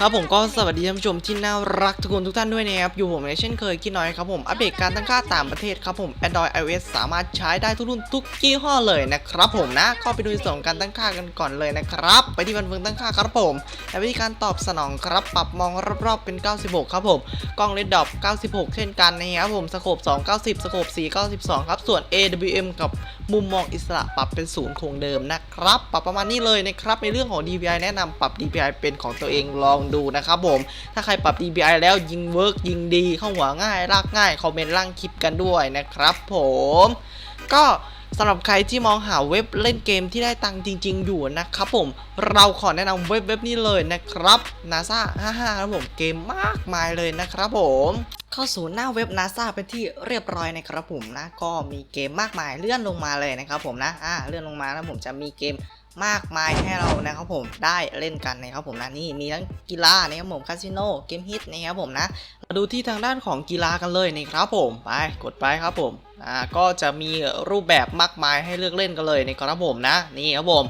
ครับผมก็สวัสดีท่านผู้ชมที่น่ารักทุกคนทุกท่านด้วยนะครับ อยู่ผมในเช่นเคยกินน้อยครับผม อัปเดตการตั้งค่าต่างประเทศครับผม Android iOS สามารถใช้ได้ทุกรุ่นทุกยี่ห้อเลยนะครับผมนะก็ไปดูในส่วนของการตั้งค่ากันก่อนเลยนะครับ ไปที่บันเทิงตั้งค่าครับผมและวิธีการตอบสนองครับปรับมองรอบๆเป็น 96 ครับผมกล้องเลดดอป96 เช่นกันนะครับผมสโคป2 90สโคป4 92 ครับส่วน AWM กับมุมมองอิสระปรับเป็นศูนย์คงเดิมนะครับ ปรับประมาณนี้เลยนะครับ ในเรื่องของ DPI แนะนำปรับ DPI เป็นของตัวเองลองดูนะครับผม ถ้าใครปรับ DPI แล้วยิงเวิร์กยิงดีเข้าหัวง่ายลากง่าย คอมเมนต์ล่างคลิปกันด้วยนะครับผม ก็สำหรับใครที่มองหาเว็บเล่นเกมที่ได้ตังค์จริง ๆ อยู่นะครับผม เราขอแนะนำเว็บเว็บนี้เลยนะครับ NASA 55ครับผม เกมมากมายเลยนะครับผม เข้าสู่หน้าเว็บ NASA เป็นที่เรียบร้อยนะครับผมนะ ก็มีเกมมากมายเลื่อนลงมาเลยนะครับผมนะอ่าเลื่อนลงมานะผมจะมีเกมมากมายให้เรานะครับผมได้เล่นกันนะครับผมนะนี่มีทั้งกีฬานะครับผมคาสิโนเกมฮิตนะครับผมนะมาดูที่ทางด้านของกีฬากันเลยนี่ครับผมไปกดไปครับผมอ่าก็จะมีรูปแบบมากมายให้เลือกเล่นกันเลยนี่ครับผมนะนี่ครับผม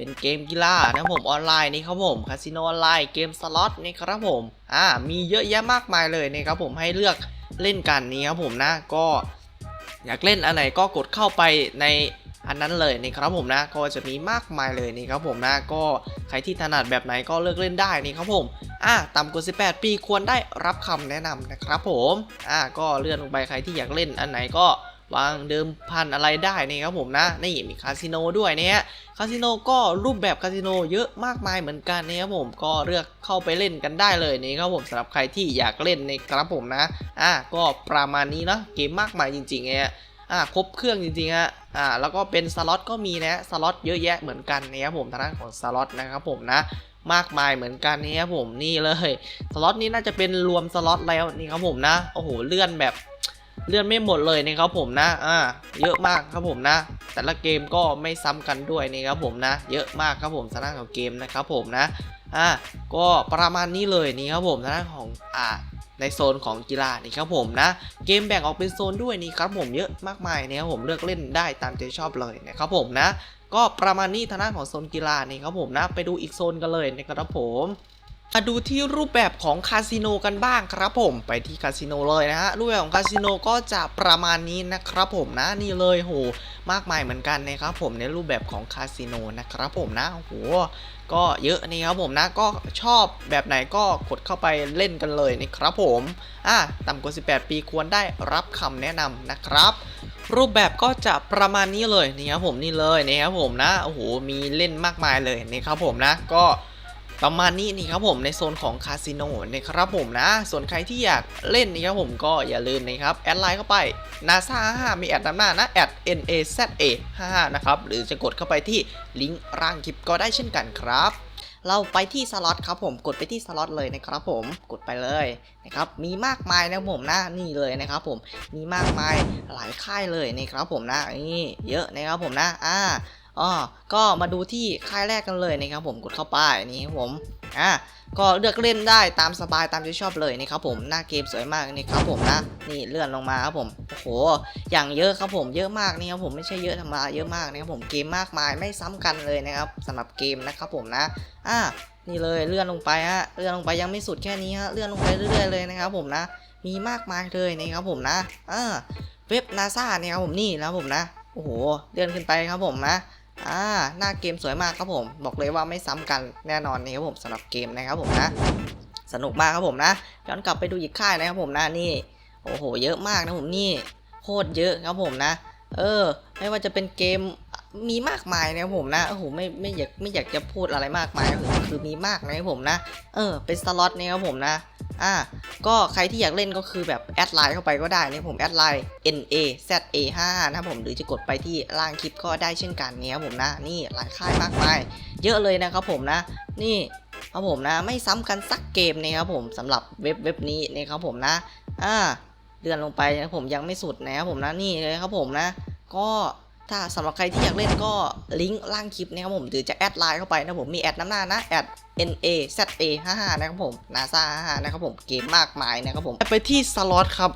เป็นเกมกีฬานะครับผมออนไลน์นี่ครับผมคาสิโนออนไลน์เกมสล็อตนี่ครับผมอ่ามีเยอะแยะมากมายเลยนี่ครับผมให้เลือกเล่นกันนี่ครับผมนะก็อยากเล่นอันไหนก็กดเข้าไปในอันนั้นเลยนี่ครับผมนะก็จะมีมากมายเลยนี่ครับผมนะก็ใครที่ถนัดแบบไหนก็เลือกเล่นได้นี่ครับผมอะต่ำกว่า 18 ปีควรได้รับคำแนะนำนะครับผมอะก็เลื่อนลงไปใครที่อยากเล่นอันไหนก็ วางเดิมพันอะไรได้นี่ครับผมนะนี่มีคาสิโนด้วยเนี่ยคาสิโนก็รูปแบบคาสิโนเยอะมากมายเหมือนกันนะครับผมก็เลือกเข้าไปเล่นกันได้เลยนี่ครับผมสำหรับใครที่อยากเล่นในครับผมนะอะก็ประมาณนี้เนาะเกมมากมายจริงๆเนี่ยอ่าครบเครื่องจริงๆฮะอ่าแล้วก็เป็นสล็อตก็มีนะสล็อตเยอะแยะเหมือนกันนะครับผมทางด้านของสล็อตนะครับผมนะมากมายเหมือนกันนี่ครับผมนี่เลยสล็อตนี้น่าจะเป็นรวมสล็อตแล้วนี่ครับผมนะโอ้โหเลื่อนแบบ เลื่อนไม่หมดเลยนี่ครับผมนะ อ่า เยอะมากครับผมนะ แต่ละเกมก็ไม่ซ้ำกันด้วยนี่ครับผมนะ เยอะมากครับผมทางด้านของเกมนะครับผมนะ อ่า ก็ประมาณนี้เลยนี่ครับผมทางด้านของ อ่า ในโซนของกีฬานี่ครับผมนะ เกมแบ่งออกเป็นโซนด้วยนี่ครับผมเยอะมากมายนะครับผมเลือกเล่นได้ตามใจชอบเลยนะครับผมนะ ก็ประมาณนี้ทางด้านของโซนกีฬานี่ครับผมนะ ไปดูอีกโซนกันเลยนะครับผม มาดูที่รูปแบบของคาสิโนกันบ้างครับผมไปที่คาสิโนเลยนะฮะรูปแบบของคาสิโนก็จะประมาณนี้นะครับผมนะนี่เลยโหมากมายเหมือนกันนะครับผมในรูปแบบของคาสิโนนะครับผมนะโหก็เยอะนี่ครับผมนะก็ชอบแบบไหนก็กดเข้าไปเล่นกันเลยนี่ครับผมอะต่ำกว่า 18 ปีควรได้รับคำแนะนำนะครับรูปแบบก็จะประมาณนี้เลยนี่ครับผมนี่เลยนี่ครับผมนะโอ้โหมีเล่นมากมายเลยนี่ครับผมนะก็ ประมาณนี้นี่ครับผมในโซนของคาสิโนนะครับผมนะ ส่วนใครที่อยากเล่นนี่ครับผมก็อย่าลืมนะครับ แอดไลน์เข้าไป NASA 5มีแอดนำหน้านะแอด NASA 55นะครับ หรือจะกดเข้าไปที่ลิงก์ร่างคลิปก็ได้เช่นกันครับเราไปที่สล็อตครับผมกดไปที่สล็อตเลยนะครับผมกดไปเลยนะครับมีมากมายนะผมนะนี่เลยนะครับผมมีมากมายหลายค่ายเลยนะครับผมนะนี่เยอะนะครับผมนะอ่า อ๋อก็มาดูที่ค่ายแรกกันเลยนะครับผมกดเข้าไปนี่ครับผมอ่าก็เลือกเล่นได้ตามสบายตามที่ชอบเลยนี่ครับผมหน้าเกมสวยมากนี่ครับผมนะนี่เลื่อนลงมาครับผมโอ้โหอย่างเยอะครับผมเยอะมากนี่ครับผมไม่ใช่เยอะธรรมดาเยอะมากนะครับผมเกมมากมายไม่ซ้ำกันเลยนะครับสำหรับเกมนะครับผมนะอ่านี่เลยเลื่อนลงไปฮะเลื่อนลงไปยังไม่สุดแค่นี้ฮะเลื่อนลงไปเรื่อยๆเลยนะครับผมนะมีมากมายเลยนะครับผมนะอ่าเว็บนาซาเนี่ยครับผมนี่นะครับผมนะโอ้โหเลื่อนขึ้นไปครับผมนะ อ่าหน้าเกมสวยมากครับผม บอกเลยว่าไม่ซ้ำกันแน่นอนนี่ครับผมสำหรับเกมนะครับผมนะ สนุกมากครับผมนะย้อนกลับไปดูอีกค่ายนะครับผมนะนี่โอ้โหเยอะมากนะผมนี่โคตรเยอะครับผมนะ เออ ไม่ว่าจะเป็นเกมมีมากมายนะครับผมนะโอ้โหไม่ไม่อยากไม่อยากจะพูดอะไรมากมายคือคือมีมากนะครับผมนะ เออ เป็นสล็อตนี่ครับผมนะ อ่าก็ใครที่อยากเล่นก็คือแบบแอดไลน์เข้าไปก็ได้เนี่ยผมแอดไลน์ N A Z A 5นะครับผมหรือจะกดไปที่ล่างคลิปก็ได้เช่นกันเนี่ยครับผมนะนี่หลายค่ายมากมายเยอะเลยนะครับผมนะ นี่ครับผมนะไม่ซ้ำกันสักเกมนะครับผมสำหรับเว็บเว็บนี้นะครับผมนะอ่าเดือนลงไปนะผมยังไม่สุดนะครับผมนะนี่เลยครับผมนะ ก็ ถ้าสำหรับใครที่อยากเล่นก็ลิงก์ล่างคลิปนะครับผมหรือจะแอดไลน์เข้าไปนะผมมีแอดน้ำหน้านะแอด N A Z A 55นะครับผม NASA 55นะครับผมเกมมากมายนะครับผมไปที่สล็อตครับ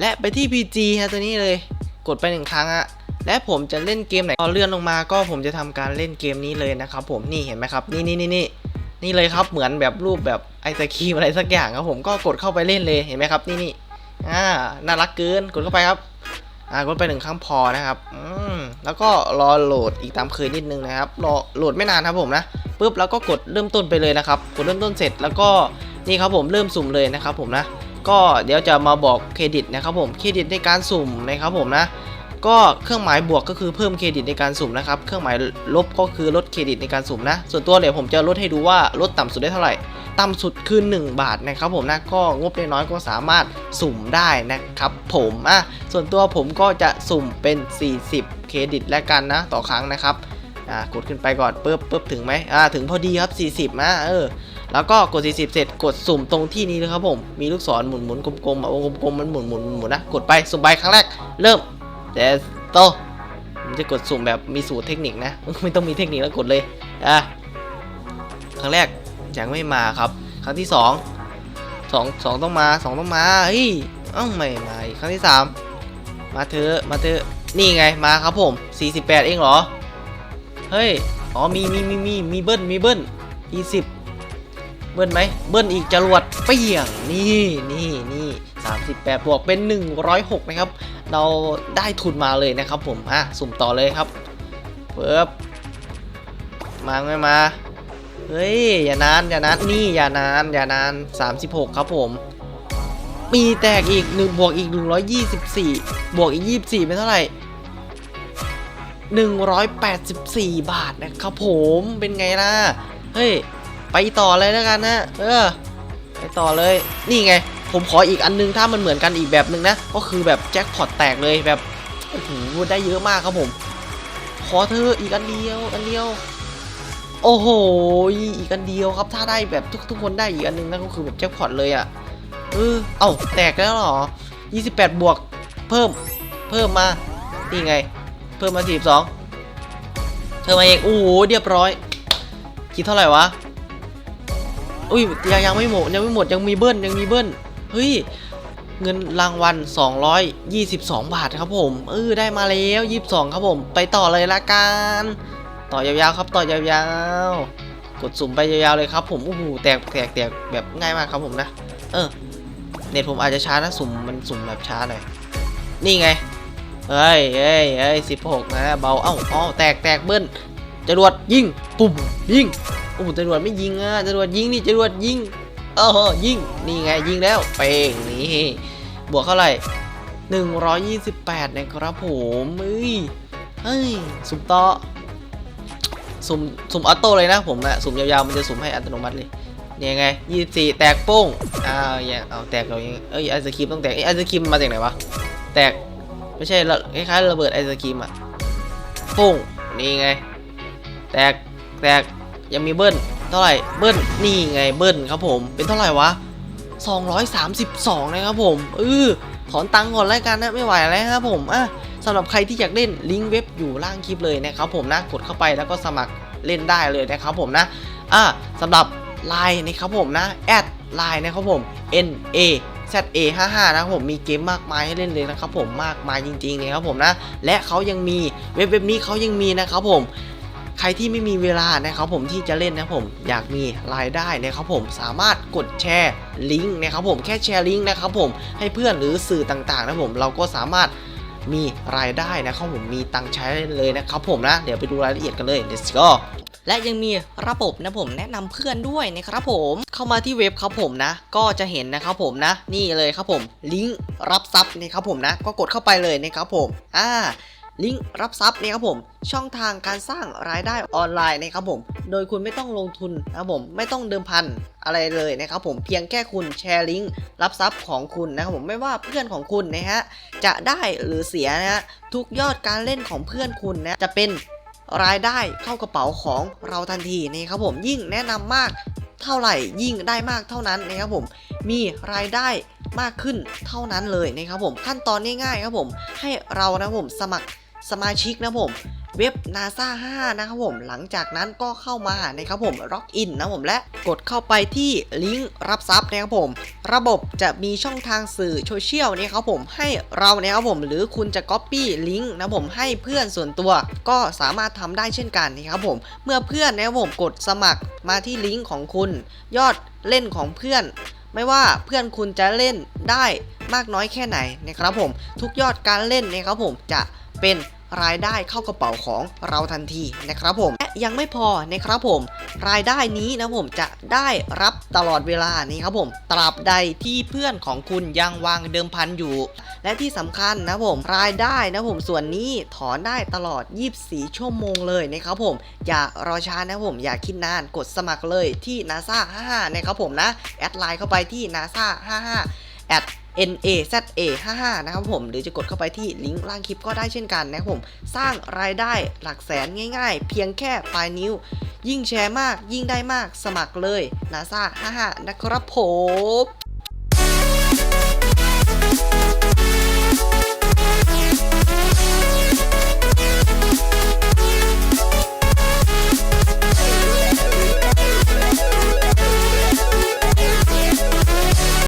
และไปที่ PG ฮะตัวนี้เลย กดไปหนึ่งครั้งอะและผมจะเล่นเกมไหนพอเลื่อนลงมาก็ผมจะทำการเล่นเกมนี้เลยนะครับผมนี่เห็นไหมครับนี่นี่นี่นี่นี่เลยครับเหมือนแบบรูปแบบไอศครีมอะไรสักอย่างครับผมก็กดเข้าไปเล่นเลยเห็นไหมครับนี่นี่อ่าน่ารักเกินกดเข้าไปครับ อ่ากดไปหนึ่งครั้งพอนะครับอืมแล้วก็รอโหลดอีกตามเคยนิดนึงนะครับรอโหลดไม่นานครับผมนะปุ๊บแล้วก็กดเริ่มต้นไปเลยนะครับกดเริ่มต้นเสร็จแล้วก็นี่ครับผมเริ่มสุ่มเลยนะครับผมนะก็เดี๋ยวจะมาบอกเครดิตนะครับผมเครดิตในการสุ่มนะครับผมนะก็เครื่องหมายบวกก็คือเพิ่มเครดิตในการสุ่มนะครับเครื่องหมายลบก็คือลดเครดิตในการสุ่มนะ ส่วนตัวเดี๋ยวผมจะลดให้ดูว่าลดต่ำสุดได้เท่าไหร่ ต่ำสุดคือ 1 บาทนะครับผมนะก็งบน้อยก็สามารถสุ่มได้นะครับผมอะส่วนตัวผมก็จะสุ่มเป็น 40 เครดิตแล้วกันนะต่อครั้งนะครับอ่ากดขึ้นไปก่อนปึ๊บปึ๊บถึงไหมอ่าถึงพอดีครับ 40นะเออแล้วก็กด 40 เสร็จกดสุ่มตรงที่นี้เลยครับผม มีลูกศรหมุนหมุนกลมๆอะวงกลมๆมันหมุนหมุนหมุนนะ กดไปสุ่มไปครั้งแรก เริ่มเดสโตผมจะกดสุ่มแบบมีสูตรเทคนิคนะ ไม่ต้องมีเทคนิคแล้วกดเลย อะ ครั้งแรก ยังไม่มาครับ ครั้งที่สองสองสองต้องมาสองต้องมาเฮ้ยเอ้าไม่มาครั้งที่สามมาเถอะมาเถอะนี่ไงมาครับผม 48 เองเหรอ เฮ้ย อ๋อมีมีมีมีมีเบิ้ลมีเบิ้ล20เบิ้ลไหมเบิ้ลอีกจรวดเปี้ยงนี่นี่นี่38บวกเป็น 106 นะครับ เราได้ทุนมาเลยนะครับผม อะ สุ่มต่อเลยครับเปิบมาไม่มา เฮ้ย อย่านาน อย่านาน นี่ อย่านาน อย่านาน 36 ครับผม มีแตกอีก1บวกอีก 124 บวกอีก 24 เป็นเท่าไหร่ 184 บาทนะครับผม เป็นไงล่ะ เฮ้ย ไปต่อเลยแล้วกันนะ เออ ไปต่อเลย นี่ไง ผมขออีกอันนึงถ้ามันเหมือนกันอีกแบบนึงนะ ก็คือแบบแจ็คพอตแตกเลยแบบ โอ้โห ได้เยอะมากครับผม ขอเธออีกอันเดียว อันเดียว โอ้โห อีกอันเดียวครับถ้าได้แบบทุกทุกคนได้อีกอันนึงนั่นก็คือแบบแจ็คพอตเลยอะ่ะเออเอ้าแตกแล้วเหรอ 28 บวก เพิ่ม เพิ่มมา นี่ไง เพิ่มมา 42 เพิ่มมาเองโอ้โหเรียบร้อยคิดเท่าไหร่วะ อุ้ยยังยังไม่หมดยังไม่หมดยังมีเบิ้ลยังมีเบิ้ลเฮ้ยเงินรางวัล 222 บาทครับผมเออได้มาแล้ว 22 ครับผม ไปต่อเลยละกัน ต่อยาวๆครับต่อยาวๆ กดสุ่มไปยาวๆเลยครับ ผมโอ้โหแตกแตกแตกแบบง่ายมากครับผมนะ เออ เน็ตผมอาจจะช้านะสุ่มมันสุ่มแบบช้าหน่อย นี่ไงเฮ้ยเฮ้ยเฮ้ย16นะเบา เอ้าอ๋อแตกแตกเบิ้ลจรวดยิงปุ่มยิงโอ้โหจรวดไม่ยิงอะจรวดยิงนี่จรวดยิงเออยิงนี่ไงยิงแล้วเป้งนี่บวกเท่าไหร่128นะครับผมเฮ้ยเฮ้ยสุ่มต่อ สุ่มสุ่มออโต้เลยนะผมนะสุ่มยาวๆมันจะสุ่มให้อัตโนมัติเลยเนี่ยไง24แตกโป้งอ้าวอย่าเอาแตกเรายังเอ้ยไอศครีมต้องแตกไอไอศครีมมาจากไหนวะแตกไม่ใช่ละคล้ายๆระเบิดไอศครีมอะโป้งนี่ไง แตกแตกยังมีเบิ้ลเท่าไหร่เบิ้ลนี่ไงเบิ้ลครับผมเป็นเท่าไหร่วะ232นะครับผมเออถอนตังค์ก่อนแล้วกันนะไม่ไหวแล้วครับผมอะ สำหรับใครที่อยากเล่นลิงก์เว็บอยู่ล่างคลิปเลยนะครับผมนะกดเข้าไปแล้วก็สมัครเล่นได้เลยนะครับผมนะอะสำหรับไลน์นะครับผมนะแอดไลน์นะครับผม N A Z A 5 5 นะครับผมมีเกมมากมายให้เล่นเลยนะครับผมมากมายจริงๆนะครับผมนะและเขายังมีเว็บเว็บนี้เขายังมีนะครับผมใครที่ไม่มีเวลานะครับผมที่จะเล่นนะผมอยากมีรายได้นะครับผมสามารถกดแชร์ลิงก์นะครับผมแค่แชร์ลิงก์นะครับผมให้เพื่อนหรือสื่อต่างๆนะผมเราก็สามารถ มีรายได้นะครับผมมีตังค์ใช้เลยนะครับผมนะ เดี๋ยวไปดูรายละเอียดกันเลย let's go และยังมีระบบนะผมแนะนำเพื่อนด้วยนะครับผมเข้ามาที่เว็บครับผมนะ ก็จะเห็นนะครับผมนะ นี่เลยครับผม ลิงก์รับทรัพย์นะครับผมนะ ก็กดเข้าไปเลยนะครับผมอ่า ลิงก์รับทรัพย์เนี่ยครับผม ช่องทางการสร้างรายได้ออนไลน์นะครับผม โดยคุณไม่ต้องลงทุนนะครับผมไม่ต้องเดิมพันอะไรเลยนะครับผมเพียงแค่คุณแชร์ลิงก์รับทรัพย์ของคุณนะครับผมไม่ว่าเพื่อนของคุณนะฮะจะได้หรือเสียนะฮะทุกยอดการเล่นของเพื่อนคุณนะจะเป็นรายได้เข้ากระเป๋าของเราทันทีนะครับผมยิ่งแนะนำมากเท่าไหร่ยิ่งได้มากเท่านั้นนะครับผมมีรายได้มากขึ้นเท่านั้นเลยนะครับผมขั้นตอนง่ายๆครับผมให้เรานะครับผมสมัคร สมาชิกนะผมเว็บ NASA 5 นะครับผม หลังจากนั้นก็เข้ามานะครับผมล็อกอินนะผมและกดเข้าไปที่ลิงก์รับทรัพย์นะครับผม ระบบจะมีช่องทางสื่อโซเชียลนะครับผมให้เรานะครับผม หรือคุณจะ Copy ลิงก์นะผมให้เพื่อนส่วนตัว ก็สามารถทำได้เช่นกันนะครับผม เมื่อเพื่อนนะครับผมกดสมัครมาที่ลิงก์ของคุณ ยอดเล่นของเพื่อน ไม่ว่าเพื่อนคุณจะเล่นได้มากน้อยแค่ไหนนะครับผม ทุกยอดการเล่นนะครับผมจะเป็น รายได้เข้ากระเป๋าของเราทันทีนะครับผมและยังไม่พอนะครับผม รายได้นี้นะผมจะได้รับตลอดเวลานี่ครับผมตราบใดที่เพื่อนของคุณยังวางเดิมพันอยู่ และที่สำคัญนะผมรายได้นะผมส่วนนี้ถอนได้ตลอด 24 ชั่วโมงเลยนะครับผม อย่ารอช้านะผมอย่าคิดนานกดสมัครเลยที่ NASA 55นะครับผมนะ แอดไลน์เข้าไปที่ NASA 55 at NAZA55 นะครับผม หรือจะกดเข้าไปที่ลิงก์ล่างคลิปก็ได้เช่นกันนะครับผม สร้างรายได้หลักแสนง่ายๆ เพียงแค่ปลายนิ้ว ยิ่งแชร์มากยิ่งได้มากสมัครเลย NASA 55 นะครับผม